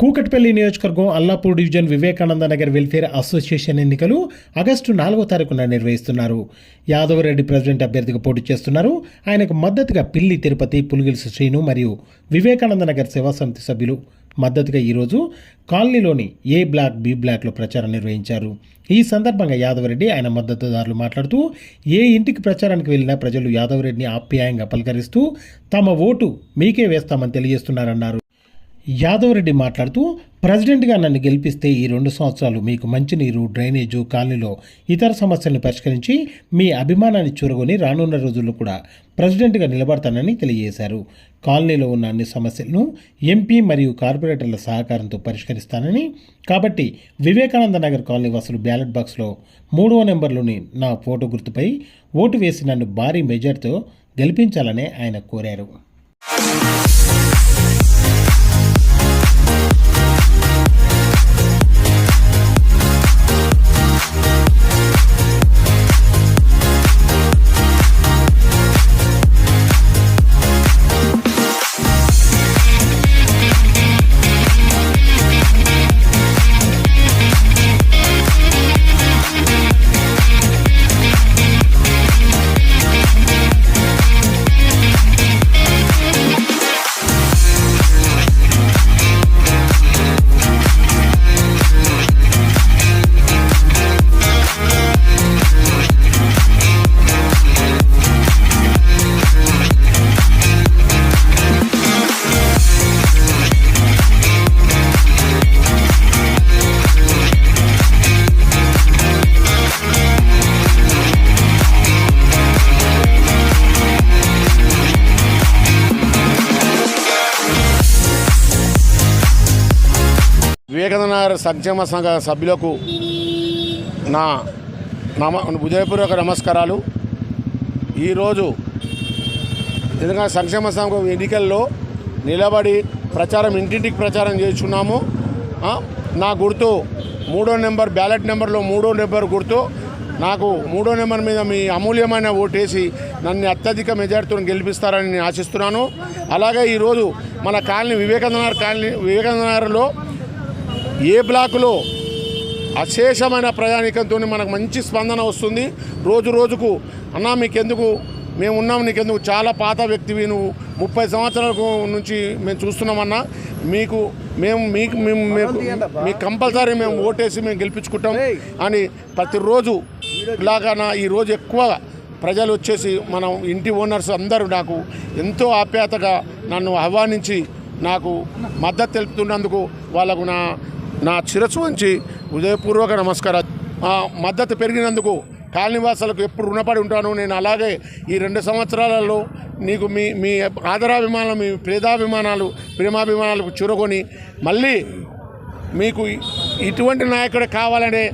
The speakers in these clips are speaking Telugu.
కూకట్పల్లి నియోజకవర్గం Allapur division Vivekananda Nagar welfare association ఎన్నికలు ఆగస్టు నాలుగో తారీఖున నిర్వహిస్తున్నారు. యాదవరెడ్డి ప్రెసిడెంట్ అభ్యర్థిగా పోటీ చేస్తున్నారు. ఆయనకు మద్దతుగా పిల్లి తిరుపతి పులిగిల్స్ శ్రీను మరియు వివేకానంద నగర్ సేవా సమితి సభ్యులు మద్దతుగా ఈరోజు కాలనీలోని ఏ బ్లాక్ బి బ్లాక్లో ప్రచారం నిర్వహించారు. ఈ సందర్భంగా యాదవరెడ్డి ఆయన మద్దతుదారులు మాట్లాడుతూ ఏ ఇంటికి ప్రచారానికి వెళ్ళినా ప్రజలు యాదవరెడ్డిని ఆప్యాయంగా పలకరిస్తూ తమ ఓటు మీకే వేస్తామని తెలియజేస్తున్నారన్నారు. యాదవరెడ్డి మాట్లాడుతూ ప్రెసిడెంట్గా నన్ను గెలిపిస్తే ఈ రెండు సంవత్సరాలు మీకు మంచినీరు డ్రైనేజు కాలనీలో ఇతర సమస్యలను పరిష్కరించి మీ అభిమానాన్ని చూరగొని రానున్న రోజుల్లో కూడా ప్రెసిడెంట్గా నిలబడతానని తెలియజేశారు. కాలనీలో ఉన్న అన్ని సమస్యలను ఎంపీ మరియు కార్పొరేటర్ల సహకారంతో పరిష్కరిస్తానని కాబట్టి వివేకానంద నగర్ కాలనీ వాసులు బ్యాలెట్ బాక్స్లో మూడవ నెంబర్లోని నా ఫోటో గుర్తుపై ఓటు వేసి నన్ను భారీ మెజార్తో గెలిపించాలని ఆయన కోరారు. వివేకానందనగర్ సంక్షేమ సంఘ సభ్యులకు నా నమ హృదయపూర్వక నమస్కారాలు. ఈరోజు ఎందుకంటే సంక్షేమ సంఘం ఎన్నికల్లో నిలబడి ప్రచారం ఇంటింటికి ప్రచారం చేస్తున్నాము. నా గుర్తు మూడో నెంబర్ బ్యాలెట్ నెంబర్లో మూడో నెంబర్ గుర్తు. నాకు మూడో నెంబర్ మీద మీ అమూల్యమైన ఓటేసి నన్ను అత్యధిక మెజార్టీతో గెలిపిస్తారని నేను ఆశిస్తున్నాను. అలాగే ఈరోజు మన కాలనీ వివేకానందనగర్ కాలనీ వివేకానందనగర్లో ఏ బ్లాకులో అశేషమైన ప్రయాణికంతో మనకు మంచి స్పందన వస్తుంది? రోజు రోజుకు అన్నా మీకెందుకు? మేము ఉన్నాం నీకెందుకు? చాలా పాత వ్యక్తివి నువ్వు. ముప్పై సంవత్సరాల నుంచి మేము చూస్తున్నామన్నా మీకు మేము మీకు మేము మీకు కంపల్సరీ మేము ఓటేసి మేము గెలిపించుకుంటాం. అని ప్రతిరోజు ఇలాగా నా ఈరోజు ఎక్కువ ప్రజలు వచ్చేసి మనం ఇంటి ఓనర్స్ అందరూ నాకు ఎంతో ఆప్యాయతగా నన్ను ఆహ్వానించి నాకు మద్దతు తెలుపుతున్నందుకు వాళ్ళకు నా నా శిరస్సు ఉంచి హృదయపూర్వక నమస్కారం మద్దతు పెరిగినందుకు కాలనివాసాలకు ఎప్పుడు రుణపడి ఉంటాను. నేను అలాగే ఈ రెండు సంవత్సరాలలో నీకు మీ మీ ఆదరాభిమానాలు మీ ప్రేదాభిమానాలు ప్రేమాభిమానాలకు చురగొని మళ్ళీ మీకు ఇటువంటి నాయకుడు కావాలనే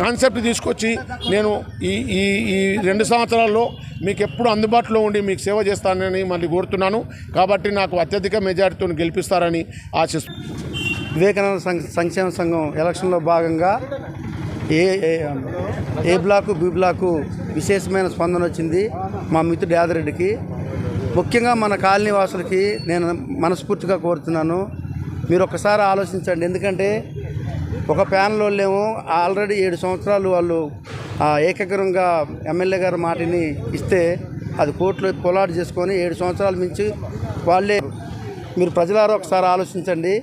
కాన్సెప్ట్ తీసుకొచ్చి నేను ఈ ఈ ఈ రెండు సంవత్సరాల్లో మీకు ఎప్పుడు అందుబాటులో ఉండి మీకు సేవ చేస్తానని మళ్ళీ కోరుతున్నాను. కాబట్టి నాకు అత్యధిక మెజారిటీతో గెలిపిస్తారని ఆశిస్తున్నాను వివేకానంద సంక్షేమ సంఘం ఎలక్షన్లో భాగంగా A A- A block B block విశేషమైన స్పందన వచ్చింది మా మిత్రుడు యాదరెడ్డికి. ముఖ్యంగా మన కాలనీ వాసులకి నేను మనస్ఫూర్తిగా కోరుతున్నాను. మీరు ఒక్కసారి ఆలోచించండి. ఎందుకంటే ఒక ప్యానల్ వాళ్ళేమో ఆల్రెడీ ఏడు సంవత్సరాలు వాళ్ళు ఏకగ్రంగా ఎమ్మెల్యే గారి మాటని ఇస్తే అది కోర్టులో పోలాడు చేసుకొని ఏడు సంవత్సరాల మించి వాళ్ళే మీరు ప్రజలారా ఒకసారి ఆలోచించండి.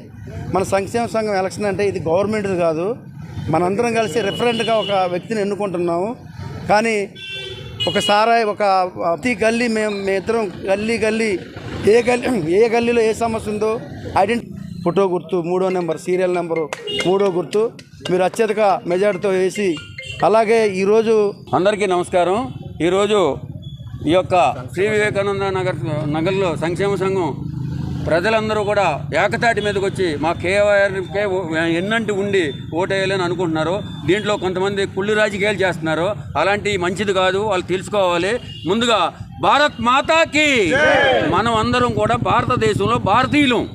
మన సంక్షేమ సంఘం ఎలక్షన్ అంటే ఇది గవర్నమెంట్ది కాదు. మనందరం కలిసి రిఫరెంట్గా ఒక వ్యక్తిని ఎన్నుకుంటున్నాము. కానీ ఒకసారి ఒక ప్రతి గల్లీ మేము మేమిద్దరం గల్లీ గల్లీ ఏ గల్లీ ఏ గల్లీలో ఏ సమస్య ఉందో ఐడెంటి ఫోటో గుర్తు మూడో నెంబర్ సీరియల్ నెంబరు మూడో గుర్తు మీరు అత్యధిక మెజార్టీతో వేసి అలాగే ఈరోజు అందరికీ నమస్కారం. ఈరోజు ఈ యొక్క శ్రీ వివేకానంద నగర్ నగర్లో సంక్షేమ సంఘం ప్రజలందరూ కూడా ఏకతాటి మీదకి వచ్చి మా కేవైఆర్కే ఎన్నంటి ఉండి ఓటేయాలని అనుకుంటున్నారు. దీంట్లో కొంతమంది కుళ్ళు రాజకీయాలు చేస్తున్నారు. అలాంటి మంచిది కాదు వాళ్ళు తెలుసుకోవాలి. ముందుగా భారత్ మాతాకి. మనం అందరం కూడా భారతదేశంలో భారతీయులం.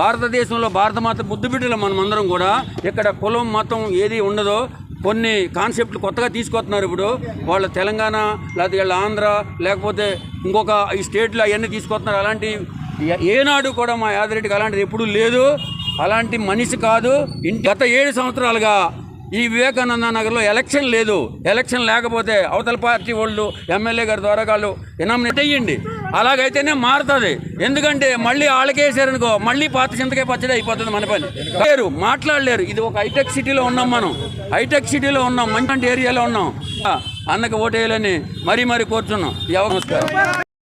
భారతదేశంలో భారతమాత ముద్దు బిడ్డలు మనం అందరం కూడా. ఇక్కడ కులం మతం ఏది ఉండదో కొన్ని కాన్సెప్ట్లు కొత్తగా తీసుకొస్తున్నారు ఇప్పుడు. వాళ్ళ తెలంగాణ లేకపోతే వీళ్ళ ఆంధ్ర లేకపోతే ఇంకొక ఈ స్టేట్లో అవన్నీ తీసుకొస్తున్నారు. అలాంటి ఏనాడు కూడా మా యాదిరెడ్డికి అలాంటిది ఎప్పుడూ లేదు. అలాంటి మనిషి కాదు. గత ఏడు సంవత్సరాలుగా ఈ వివేకానంద నగర్లో ఎలక్షన్ లేదు. ఎలక్షన్ లేకపోతే అవతల పార్టీ వాళ్ళు ఎమ్మెల్యే గారి ద్వారా వాళ్ళు ఎనామినేట్ అయ్యండి అలాగైతేనే మారుతుంది. ఎందుకంటే మళ్ళీ వాళ్ళకేసారనుకో మళ్ళీ పాత చింతకే పచ్చడి అయిపోతుంది మన పని. లేరు మాట్లాడలేరు. ఇది ఒక హైటెక్ సిటీలో ఉన్నాం మనం. హైటెక్ సిటీలో ఉన్నాం. మంచి ఏరియాలో ఉన్నాం. అన్నకు ఓటేయాలని మరీ మరీ కోరుతున్నాం నమస్కారం